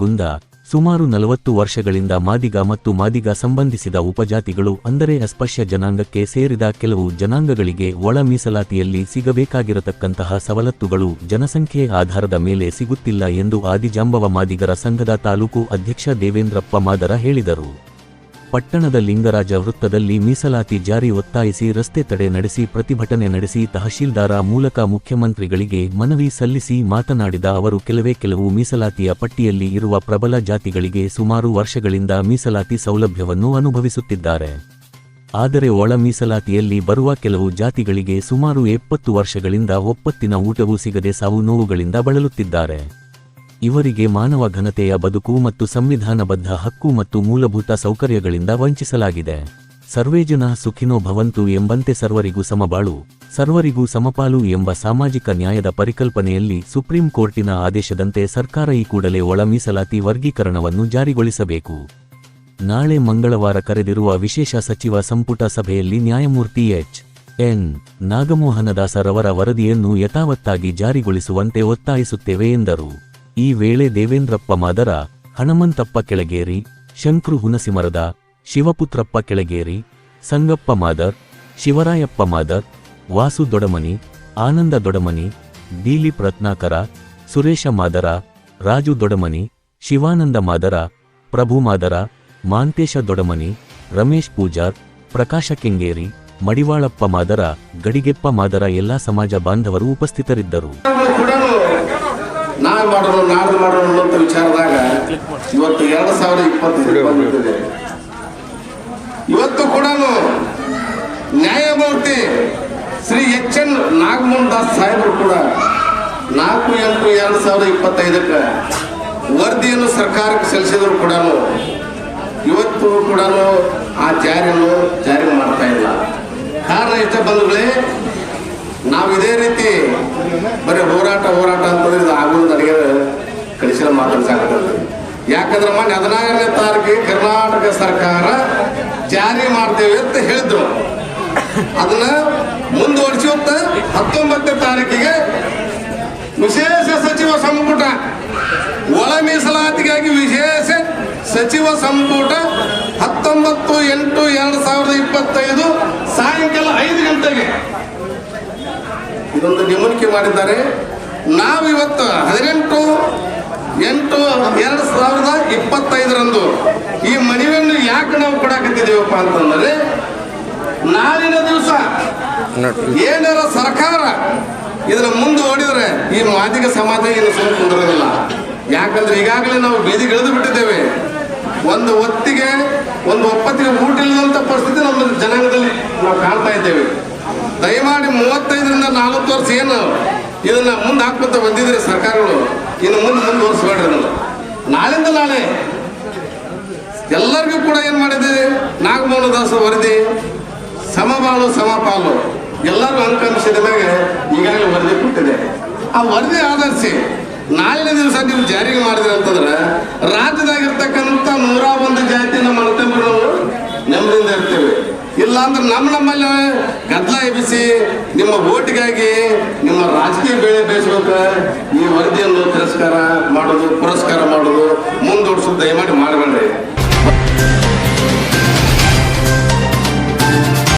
గుందా ಸುಮಾರು ನಲವತ್ತು ವರ್ಷಗಳಿಂದ ಮಾದಿಗ ಮತ್ತು ಮಾದಿಗ ಸಂಬಂಧಿಸಿದ ಉಪಜಾತಿಗಳು, ಅಂದರೆ ಅಸ್ಪಶ್ಯ ಜನಾಂಗಕ್ಕೆ ಸೇರಿದ ಕೆಲವು ಜನಾಂಗಗಳಿಗೆ ಒಳ ಮೀಸಲಾತಿಯಲ್ಲಿ ಸಿಗಬೇಕಾಗಿರತಕ್ಕಂತಹ ಸವಲತ್ತುಗಳು ಜನಸಂಖ್ಯೆ ಆಧಾರದ ಮೇಲೆ ಸಿಗುತ್ತಿಲ್ಲ ಎಂದು ಆದಿಜಾಂಬವ ಮಾದಿಗರ ಸಂಘದ ತಾಲೂಕು ಅಧ್ಯಕ್ಷ ದೇವೇಂದ್ರಪ್ಪ ಮಾದರ ಹೇಳಿದರು. ಪಟ್ಟಣದ ಲಿಂಗರಾಜ ವೃತ್ತದಲ್ಲಿ ಮೀಸಲಾತಿ ಜಾರಿ ಒತ್ತಾಯಿಸಿ ರಸ್ತೆ ತಡೆ ನಡೆಸಿ ಪ್ರತಿಭಟನೆ ನಡೆಸಿ ತಹಶೀಲ್ದಾರ ಮೂಲಕ ಮುಖ್ಯಮಂತ್ರಿಗಳಿಗೆ ಮನವಿ ಸಲ್ಲಿಸಿ ಮಾತನಾಡಿದ ಅವರು, ಕೆಲವೇ ಕೆಲವು ಮೀಸಲಾತಿಯ ಪಟ್ಟಿಯಲ್ಲಿ ಇರುವ ಪ್ರಬಲ ಜಾತಿಗಳಿಗೆ ಸುಮಾರು ವರ್ಷಗಳಿಂದ ಮೀಸಲಾತಿ ಸೌಲಭ್ಯವನ್ನು ಅನುಭವಿಸುತ್ತಿದ್ದಾರೆ. ಆದರೆ ಒಳ ಮೀಸಲಾತಿಯಲ್ಲಿ ಬರುವ ಕೆಲವು ಜಾತಿಗಳಿಗೆ ಸುಮಾರು ಎಪ್ಪತ್ತು ವರ್ಷಗಳಿಂದ ಒಪ್ಪತ್ತಿನ ಊಟವೂ ಸಿಗದೆ ಸಾವು ನೋವುಗಳಿಂದ ಬಳಲುತ್ತಿದ್ದಾರೆ. ಇವರಿಗೆ ಮಾನವ ಘನತೆಯ ಬದುಕು ಮತ್ತು ಸಂವಿಧಾನಬದ್ಧ ಹಕ್ಕು ಮತ್ತು ಮೂಲಭೂತ ಸೌಕರ್ಯಗಳಿಂದ ವಂಚಿಸಲಾಗಿದೆ. ಸರ್ವೇ ಜನ ಸುಖಿನೋ ಭವಂತು ಎಂಬಂತೆ ಸರ್ವರಿಗೂ ಸಮಬಾಳು, ಸರ್ವರಿಗೂ ಸಮಪಾಲು ಎಂಬ ಸಾಮಾಜಿಕ ನ್ಯಾಯದ ಪರಿಕಲ್ಪನೆಯಲ್ಲಿ ಸುಪ್ರೀಂ ಕೋರ್ಟಿನ ಆದೇಶದಂತೆ ಸರ್ಕಾರ ಈ ಕೂಡಲೇ ಒಳ ಮೀಸಲಾತಿ ವರ್ಗೀಕರಣವನ್ನು ಜಾರಿಗೊಳಿಸಬೇಕು. ನಾಳೆ ಮಂಗಳವಾರ ಕರೆದಿರುವ ವಿಶೇಷ ಸಚಿವ ಸಂಪುಟ ಸಭೆಯಲ್ಲಿ ನ್ಯಾಯಮೂರ್ತಿ ಎಚ್. ಎನ್. ನಾಗಮೋಹನದಾಸರವರ ವರದಿಯನ್ನು ಯಥಾವತ್ತಾಗಿ ಜಾರಿಗೊಳಿಸುವಂತೆ ಒತ್ತಾಯಿಸುತ್ತೇವೆ ಎಂದರು. ಈ ವೇಳೆ ದೇವೇಂದ್ರಪ್ಪ ಮಾದರ, ಹನುಮಂತಪ್ಪ ಕೆಳಗೇರಿ, ಶಂಕ್ರು ಹುನಸಿಮರದ, ಶಿವಪುತ್ರಪ್ಪ ಕೆಳಗೇರಿ, ಸಂಗಪ್ಪ ಮಾದರ್, ಶಿವರಾಯಪ್ಪ ಮಾದರ್, ವಾಸು ದೊಡಮನಿ, ಆನಂದ ದೊಡಮನಿ ದಿಲೀಪ್ ರತ್ನಾಕರ ಸುರೇಶ ಮಾದರ, ರಾಜು ದೊಡಮನಿ, ಶಿವಾನಂದ ಮಾದರ, ಪ್ರಭು ಮಾದರ, ಮಾಂತೇಶ ದೊಡಮನಿ, ರಮೇಶ್ ಪೂಜಾರ್, ಪ್ರಕಾಶ ಕೆಂಗೇರಿ, ಮಡಿವಾಳಪ್ಪ ಮಾದರ, ಗಡಿಗೆಪ್ಪ ಮಾದರ ಎಲ್ಲಾ ಸಮಾಜ ಬಾಂಧವರು ಉಪಸ್ಥಿತರಿದ್ದರು. ನಾಳೆ ಮಾಡೋಣ ನಾಡ್ದು ಮಾಡೋಣ ಅನ್ನೋಂಥ ವಿಚಾರದಾಗ ಇವತ್ತು ಎರಡು ಸಾವಿರ ಇಪ್ಪತ್ತೈದು ಬಂದಿದೆ. ಇವತ್ತು ಕೂಡ ನ್ಯಾಯಮೂರ್ತಿ ಶ್ರೀ ಎಚ್ ಎನ್ ನಾಗಮೋಹನ್ ದಾಸ್ ಸಾಹೇಬರು ಕೂಡ ನಾಲ್ಕು ಎಂಟು ಎರಡು ಸಾವಿರದ ಇಪ್ಪತ್ತೈದಕ್ಕೆ ವರದಿಯನ್ನು ಸರ್ಕಾರಕ್ಕೆ ಸಲ್ಲಿಸಿದ್ರು ಕೂಡ ಇವತ್ತು ಕೂಡ ಆ ಜಾರಿಯನ್ನು ಜಾರಿ ಮಾಡ್ತಾ ಇಲ್ಲ. ಕಾರಣ ಇಷ್ಟ ಬಂಧುಗಳೇ ನಾವು ಇದೇ ರೀತಿ ಬರೀ ಹೋರಾಟ ಹೋರಾಟ ಅಂತಂದ್ರೆ ಇದು ಆಗುವುದು ನನಗೆ ಕಳಿಸಿದ ಮಾತನ್ನು ಸಾಕಾಗುತ್ತೆ. ಯಾಕಂದ್ರೆ ಮೊನ್ನೆ ಹದಿನಾರನೇ ತಾರೀಕಿಗೆ ಕರ್ನಾಟಕ ಸರ್ಕಾರ ಜಾರಿ ಮಾಡ್ತೇವೆ ಅಂತ ಹೇಳಿದ್ರು. ಅದನ್ನ ಮುಂದುವರಿಸಿ ಇವತ್ತು ಹತ್ತೊಂಬತ್ತನೇ ತಾರೀಕಿಗೆ ವಿಶೇಷ ಸಚಿವ ಸಂಪುಟ, ಒಳ ಮೀಸಲಾತಿಗಾಗಿ ವಿಶೇಷ ಸಚಿವ ಸಂಪುಟ ಹತ್ತೊಂಬತ್ತು ಎಂಟು ಎರಡು ಸಾವಿರದ ಇಪ್ಪತ್ತೈದು ಸಾಯಂಕಾಲ ಐದು ಗಂಟೆಗೆ. ಇದೊಂದು ನೇಮಣಿಕೆ ಮಾಡಿದ್ದಾರೆ. ನಾವು ಇವತ್ತು ಹದಿನೆಂಟು, ಎಂಟು, ಎರಡು ಸಾವಿರದ ಇಪ್ಪತ್ತೈದರಂದು ಈ ಮನವಿಯನ್ನು ಯಾಕೆ ನಾವು ಕೊಡಾಕತ್ತಿದ್ದೀವಪ್ಪ ಅಂತಂದರೆ, ನಾಳಿನ ದಿವಸ ಏನಾರ ಸರ್ಕಾರ ಇದನ್ನ ಮುಂದುವಡಿದ್ರೆ ಈ ಮಾದಿಗ ಸಮಾಜ ಏನು ಸುಮ್ಮನೆ ಕುಂದಿರೋದಿಲ್ಲ. ಯಾಕಂದ್ರೆ ಈಗಾಗಲೇ ನಾವು ಬೀದಿಗಿಳಿದು ಬಿಟ್ಟಿದ್ದೇವೆ. ಒಂದು ಹೊತ್ತಿಗೆ ಒಂದು ಒಪ್ಪತ್ತಿಗೆ ಊಟ ಇಲ್ಲದಂತ ಪರಿಸ್ಥಿತಿ ನಮ್ಮ ಜನಾಂಗದಲ್ಲಿ ನಾವು ಕಾಣ್ತಾ ಇದ್ದೇವೆ. ದಯಮಾಡಿ ಮೂವತ್ತೈದರಿಂದ ನಲವತ್ತು ವರ್ಷ ಏನು ಇದನ್ನ ಮುಂದೆ ಹಾಕ್ಕೊತ ಬಂದಿದ್ರೆ ಸರ್ಕಾರಗಳು. ಇನ್ನು ಮುಂದೆ ಮುಂದುವರಿಸಬೇಡ್ರಿ ಅದನ್ನು. ನಾಳಿಂದ ನಾಳೆ ಎಲ್ಲರಿಗೂ ಕೂಡ ಏನು ಮಾಡಿದೆ ನಾಗಮೋಹನ ದಾಸ ವರದಿ, ಸಮಬಾಳು, ಸಮಪಾಲು ಎಲ್ಲರೂ ಅಂಕಾಂಕ್ಷಿದ ಮೇಲೆ ಈಗಾಗಲೇ ವರದಿ ಕೊಟ್ಟಿದೆ. ಆ ವರದಿ ಆಧರಿಸಿ ನಾಳಿನ ದಿವಸ ನೀವು ಜಾರಿಗೆ ಮಾಡಿದ್ರಿ ಅಂತಂದ್ರೆ ರಾಜ್ಯದಾಗಿರ್ತಕ್ಕಂಥ ನೂರ ಒಂದು ಜಾತಿ ನಮ್ಮ ಅಣ್ತಂಬರು ನಾವು ನೆಮ್ಮದಿಯಿಂದ ಇರ್ತೇವೆ. ಇಲ್ಲ ಅಂದ್ರೆ ನಮ್ಮ ನಮ್ಮಲ್ಲಿ ಗದ್ದಲ ಎಬ್ಬಿಸಿ ನಿಮ್ಮ ಓಟಿಗಾಗಿ ನಿಮ್ಮ ರಾಜಕೀಯ ಬೆಳೆ ಬೇಯಿಸ್ಬೇಕು. ಈ ವರದಿಯನ್ನು ತಿರಸ್ಕಾರ ಮಾಡೋದು, ಪುರಸ್ಕಾರ ಮಾಡೋದು.